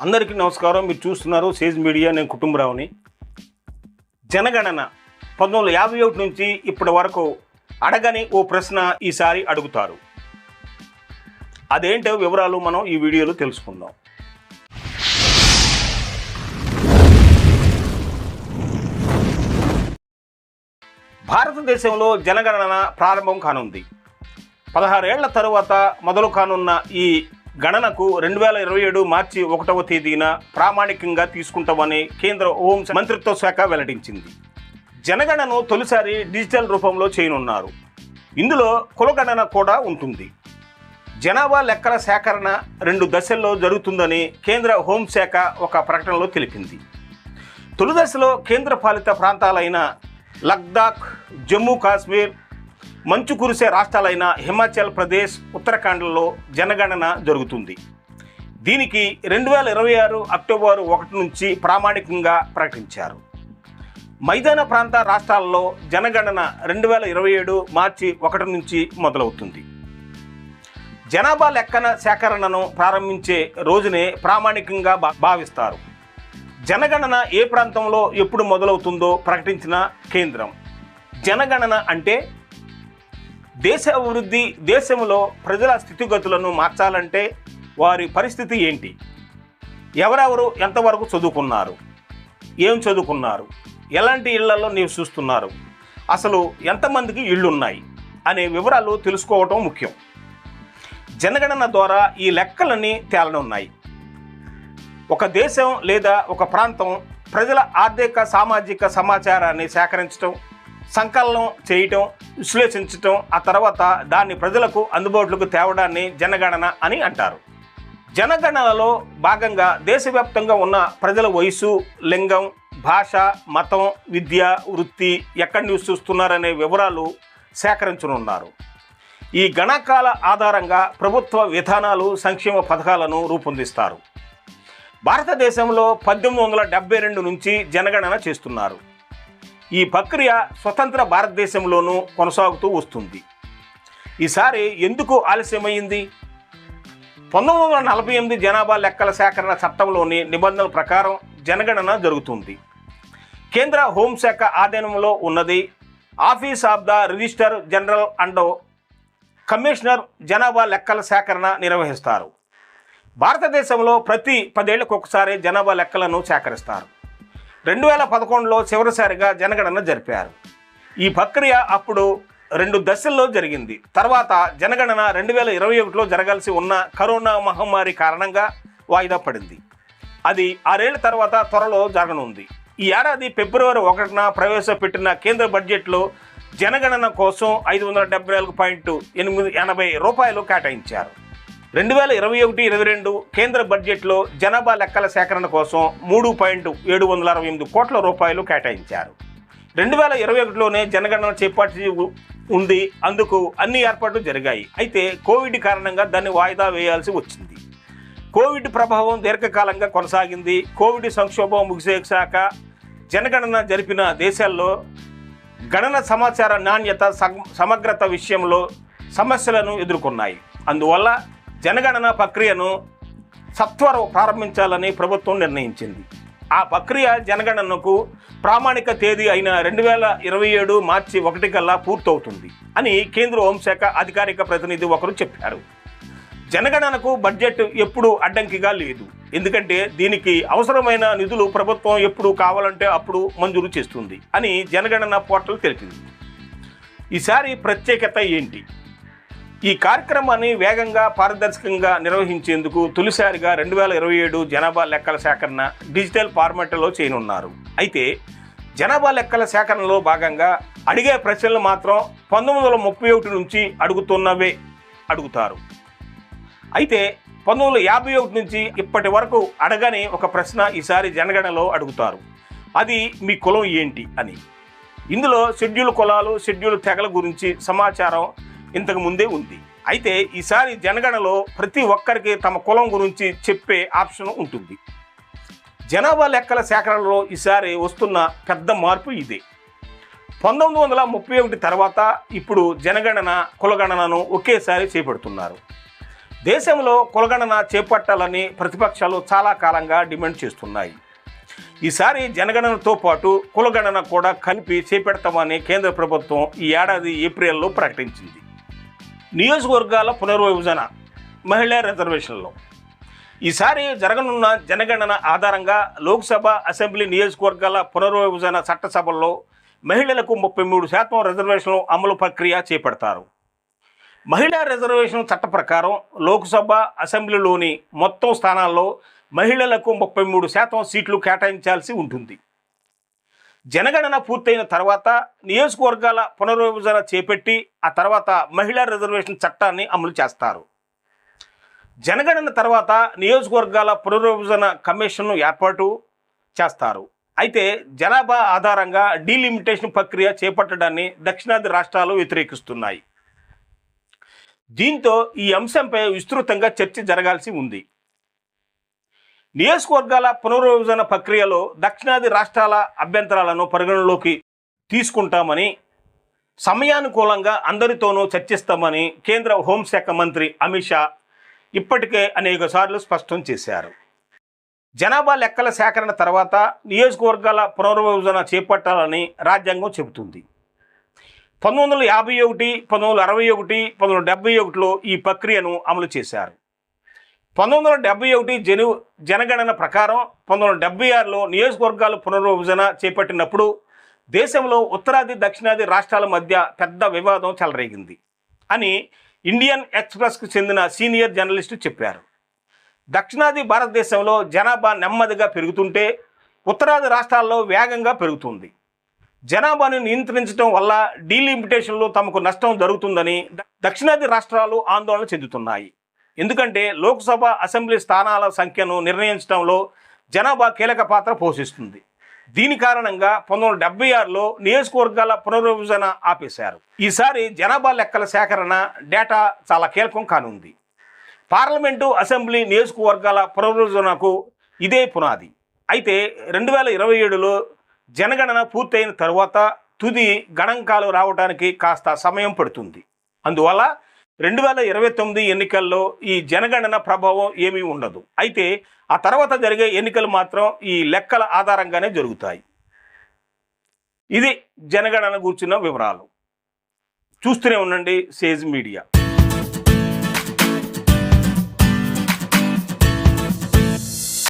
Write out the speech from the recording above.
అందరికీ నమస్కారం. మీరు చూస్తున్నారు సేజ్ మీడియా. నేను కుటుంబరావుని. జనగణన పంతొమ్మిది వందల యాభై ఒకటి నుంచి ఇప్పటి వరకు అడగని ఓ ప్రశ్న ఈసారి అడుగుతారు. అదేంటో వివరాలు మనం ఈ వీడియోలో తెలుసుకుందాం. భారతదేశంలో జనగణన ప్రారంభం కానుంది. పదహారేళ్ళ తరువాత మొదలు కానున్న ఈ గణనకు రెండు వేల ఇరవై ఏడు మార్చి ఒకటవ తేదీన ప్రామాణికంగా తీసుకుంటామని కేంద్ర హోం మంత్రిత్వ శాఖ వెల్లడించింది. జనగణను తొలిసారి డిజిటల్ రూపంలో చేయనున్నారు. ఇందులో కులగణన కూడా ఉంటుంది. జనాభా లెక్కల సేకరణ రెండు దశల్లో జరుగుతుందని కేంద్ర హోంశాఖ ఒక ప్రకటనలో తెలిపింది. తొలి దశలో కేంద్ర పాలిత ప్రాంతాలైన లద్దాఖ్ జమ్మూ కాశ్మీర్ మంచు కురిసే రాష్ట్రాలైన హిమాచల్ ప్రదేశ్ ఉత్తరాఖండ్లలో జనగణన జరుగుతుంది. దీనికి రెండు వేల ఇరవై ఆరు అక్టోబర్ ఒకటి నుంచి ప్రామాణికంగా ప్రకటించారు. మైదాన ప్రాంత రాష్ట్రాల్లో జనగణన రెండు వేల ఇరవై ఏడు మార్చి ఒకటి నుంచి మొదలవుతుంది. జనాభా లెక్కన సేకరణను ప్రారంభించే రోజునే ప్రామాణికంగా భా- భావిస్తారు. జనగణన ఏ ప్రాంతంలో ఎప్పుడు మొదలవుతుందో ప్రకటించిన కేంద్రం. జనగణన అంటే దేశ అభివృద్ధి దేశంలో ప్రజల స్థితిగతులను మార్చాలంటే వారి పరిస్థితి ఏంటి? ఎవరెవరు ఎంతవరకు చదువుకున్నారు? ఏం చదువుకున్నారు? ఎలాంటి ఇళ్ళలో నివసిస్తున్నారు అసలు ఎంతమందికి ఇళ్ళు ఉన్నాయి అనే వివరాలు తెలుసుకోవటం ముఖ్యం. జనగణన ద్వారా ఈ లెక్కలన్నీ తేలనున్నాయి ఒక దేశం లేదా ఒక ప్రాంతం ప్రజల ఆర్థిక సామాజిక సమాచారాన్ని సేకరించడం సంకలనం చేయటం విశ్లేషించటం ఆ తర్వాత దాన్ని ప్రజలకు అందుబాటులోకి తేవడాన్ని జనగణన అని అంటారు. జనగణనలో భాగంగా దేశవ్యాప్తంగా ఉన్న ప్రజల వయసు లింగం భాష మతం విద్య వృత్తి ఎక్కడి నివసిస్తున్నారనే వివరాలు సేకరించనున్నారు. ఈ గణాంకాల ఆధారంగా ప్రభుత్వ విధానాలు సంక్షేమ పథకాలను రూపొందిస్తారు. భారతదేశంలో పద్దెనిమిది వందల డెబ్బై రెండు నుంచి జనగణన చేస్తున్నారు. ఈ ప్రక్రియ స్వతంత్ర భారతదేశంలోనూ కొనసాగుతూ వస్తుంది. ఈసారి ఎందుకు ఆలస్యమైంది? పంతొమ్మిది వందల నలభై ఎనిమిది జనాభా లెక్కల సేకరణ చట్టంలోని నిబంధనల ప్రకారం జనగణన జరుగుతుంది. కేంద్ర హోంశాఖ ఆధీనంలో ఉన్నది office of the registrar general and commissioner జనాభా లెక్కల సేకరణ నిర్వహిస్తారు. భారతదేశంలో ప్రతి పదేళ్ళకు ఒకసారి జనాభా లెక్కలను సేకరిస్తారు. రెండు వేల పదకొండులో చివరిసారిగా జనగణన జరిపారు. ఈ ప్రక్రియ అప్పుడు రెండు దశల్లో జరిగింది. తర్వాత జనగణన రెండు వేల ఇరవై ఒకటిలో జరగాల్సి ఉన్న కరోనా మహమ్మారి కారణంగా వాయిదా పడింది. అది ఆరేళ్ళ తర్వాత త్వరలో జరగనుంది. ఈ ఏడాది ఫిబ్రవరి ఒకటిన ప్రవేశపెట్టిన కేంద్ర బడ్జెట్లో జనగణన కోసం ఐదు వందల డెబ్బై నాలుగు పాయింట్ ఎనిమిది ఎనభై రూపాయలు కేటాయించారు. రెండు వేల ఇరవై ఒకటి ఇరవై రెండు కేంద్ర బడ్జెట్లో జనాభా లెక్కల సేకరణ కోసం మూడు పాయింట్ ఏడు వందల అరవై ఎనిమిది కోట్ల రూపాయలు కేటాయించారు. రెండు వేల ఇరవై ఒకటిలోనే జనగణన చేపట్టి ఉంది. అందుకు అన్ని ఏర్పాట్లు జరిగాయి. అయితే కోవిడ్ కారణంగా దాన్ని వాయిదా వేయాల్సి వచ్చింది. కోవిడ్ ప్రభావం దీర్ఘకాలంగా కొనసాగింది. కోవిడ్ సంక్షోభం ముగిసేశాక జనగణన జరిపిన దేశాల్లో గణన సమాచార నాణ్యత సమగ్రత విషయంలో సమస్యలను ఎదుర్కొన్నాయి. అందువల్ల జనగణన ప్రక్రియను సత్వరం ప్రారంభించాలని ప్రభుత్వం నిర్ణయించింది. ఆ ప్రక్రియ జనగణనకు ప్రామాణిక తేదీ అయిన రెండు వేల ఇరవై ఏడు మార్చి ఒకటి కల్లా పూర్తవుతుంది అని కేంద్ర హోంశాఖ అధికారిక ప్రతినిధి ఒకరు చెప్పారు. జనగణనకు బడ్జెట్ ఎప్పుడు అడ్డంకిగా లేదు. ఎందుకంటే దీనికి అవసరమైన నిధులు ప్రభుత్వం ఎప్పుడు కావాలంటే అప్పుడు మంజూరు చేస్తుంది అని జనగణన పోర్టల్ తెలిపింది. ఈసారి ప్రత్యేకత ఏంటి? ఈ కార్యక్రమాన్ని వేగంగా పారదర్శకంగా నిర్వహించేందుకు తొలిసారిగా రెండు వేల ఇరవై ఏడు జనాభా లెక్కల సేకరణ డిజిటల్ ఫార్మాట్లో చేయనున్నారు. అయితే జనాభా లెక్కల సేకరణలో భాగంగా అడిగే ప్రశ్నలు మాత్రం పంతొమ్మిది వందల ముప్పై ఒకటి నుంచి అడుగుతున్నవే అడుగుతారు. అయితే పంతొమ్మిది వందల యాభై ఒకటి నుంచి ఇప్పటి వరకు అడగని ఒక ప్రశ్న ఈసారి జనగణలో అడుగుతారు. అది మీ కులం ఏంటి అని. ఇందులో షెడ్యూల్ కులాలు షెడ్యూల్ తెగల గురించి సమాచారం ఇంతకు ముందే ఉంది. అయితే ఈసారి జనగణలో ప్రతి ఒక్కరికి తమ కులం గురించి చెప్పే ఆప్షన్ ఉంటుంది. జనాభా లెక్కల సేకరణలో ఈసారి వస్తున్న పెద్ద మార్పు ఇదే. పంతొమ్మిది వందల ముప్పై ఒకటి తర్వాత ఇప్పుడు జనగణన కులగణనను ఒకేసారి చేపడుతున్నారు. దేశంలో కులగణన చేపట్టాలని ప్రతిపక్షాలు చాలా కాలంగా డిమాండ్ చేస్తున్నాయి. ఈసారి జనగణనతో పాటు కులగణన కూడా కలిపి చేపెడతామని కేంద్ర ప్రభుత్వం ఈ ఏడాది ఏప్రిల్లో ప్రకటించింది. నియోజకవర్గాల పునర్విభజన మహిళా రిజర్వేషన్లో. ఈసారి జరగనున్న జనగణన ఆధారంగా లోక్సభ అసెంబ్లీ నియోజకవర్గాల పునర్విభజన చట్టసభల్లో మహిళలకు ముప్పై మూడు శాతం రిజర్వేషన్లు అమలు ప్రక్రియ చేపడతారు. మహిళా రిజర్వేషన్ చట్ట ప్రకారం లోక్సభ అసెంబ్లీలోని మొత్తం స్థానాల్లో మహిళలకు ముప్పై మూడు శాతం సీట్లు కేటాయించాల్సి ఉంటుంది. జనగణన పూర్తయిన తర్వాత నియోజకవర్గాల పునర్విభజన చేపట్టి ఆ తర్వాత మహిళా రిజర్వేషన్ చట్టాన్ని అమలు చేస్తారు. జనగణన తర్వాత నియోజకవర్గాల పునర్విభజన కమిషన్ను ఏర్పాటు చేస్తారు. అయితే జనాభా ఆధారంగా డీలిమిటేషన్ ప్రక్రియ చేపట్టడాన్ని దక్షిణాది రాష్ట్రాలు వ్యతిరేకిస్తున్నాయి. దీంతో ఈ అంశంపై విస్తృతంగా చర్చ జరగాల్సి ఉంది. నియోజకవర్గాల పునర్విభజన ప్రక్రియలో దక్షిణాది రాష్ట్రాల అభ్యంతరాలను పరిగణలోకి తీసుకుంటామని సమయానుకూలంగా అందరితోనూ చర్చిస్తామని కేంద్ర హోంశాఖ మంత్రి అమిత్ షా ఇప్పటికే అనేక సార్లు స్పష్టం చేశారు. జనాభా లెక్కల సేకరణ తర్వాత నియోజకవర్గాల పునర్విభజన చేపట్టాలని రాజ్యాంగం చెబుతుంది. పంతొమ్మిది వందల యాభై ఒకటి పంతొమ్మిది వందల అరవై ఒకటి పంతొమ్మిది వందల డెబ్బై ఒకటిలో ఈ ప్రక్రియను అమలు చేశారు. పంతొమ్మిది వందల డెబ్బై ఒకటి జను జనగణన ప్రకారం పంతొమ్మిది వందల డెబ్బై ఆరులో నియోజకవర్గాల పునర్విభజన చేపట్టినప్పుడు దేశంలో ఉత్తరాది దక్షిణాది రాష్ట్రాల మధ్య పెద్ద వివాదం చెలరేగింది అని ఇండియన్ ఎక్స్ప్రెస్కు చెందిన సీనియర్ జర్నలిస్టు చెప్పారు. దక్షిణాది భారతదేశంలో జనాభా నెమ్మదిగా పెరుగుతుంటే ఉత్తరాది రాష్ట్రాల్లో వేగంగా పెరుగుతుంది. జనాభాను నియంత్రించడం వల్ల డీలిమిటేషన్లో తమకు నష్టం జరుగుతుందని దక్షిణాది రాష్ట్రాలు ఆందోళన చెందుతున్నాయి. ఎందుకంటే లోక్సభ అసెంబ్లీ స్థానాల సంఖ్యను నిర్ణయించడంలో జనాభా కీలక పాత్ర పోషిస్తుంది. దీని కారణంగా పంతొమ్మిది వందల డెబ్బై ఆరులో నియోజకవర్గాల పునర్విభజన ఆపేశారు. ఈసారి జనాభా లెక్కల సేకరణ డేటా చాలా కీలకం కానుంది. పార్లమెంటు అసెంబ్లీ నియోజకవర్గాల పునర్విభజనకు ఇదే పునాది. అయితే రెండు వేల ఇరవై ఏడులో జనగణన పూర్తయిన తర్వాత తుది గణాంకాలు రావడానికి కాస్త సమయం పడుతుంది. అందువల్ల రెండు వేల ఇరవై తొమ్మిది ఎన్నికల్లో ఈ జనగణన ప్రభావం ఏమీ ఉండదు. అయితే ఆ తర్వాత జరిగే ఎన్నికలు మాత్రం ఈ లెక్కల ఆధారంగానే జరుగుతాయి. ఇది జనగణన కూర్చున్న వివరాలు. చూస్తూనే ఉండండి సేజ్ మీడియా.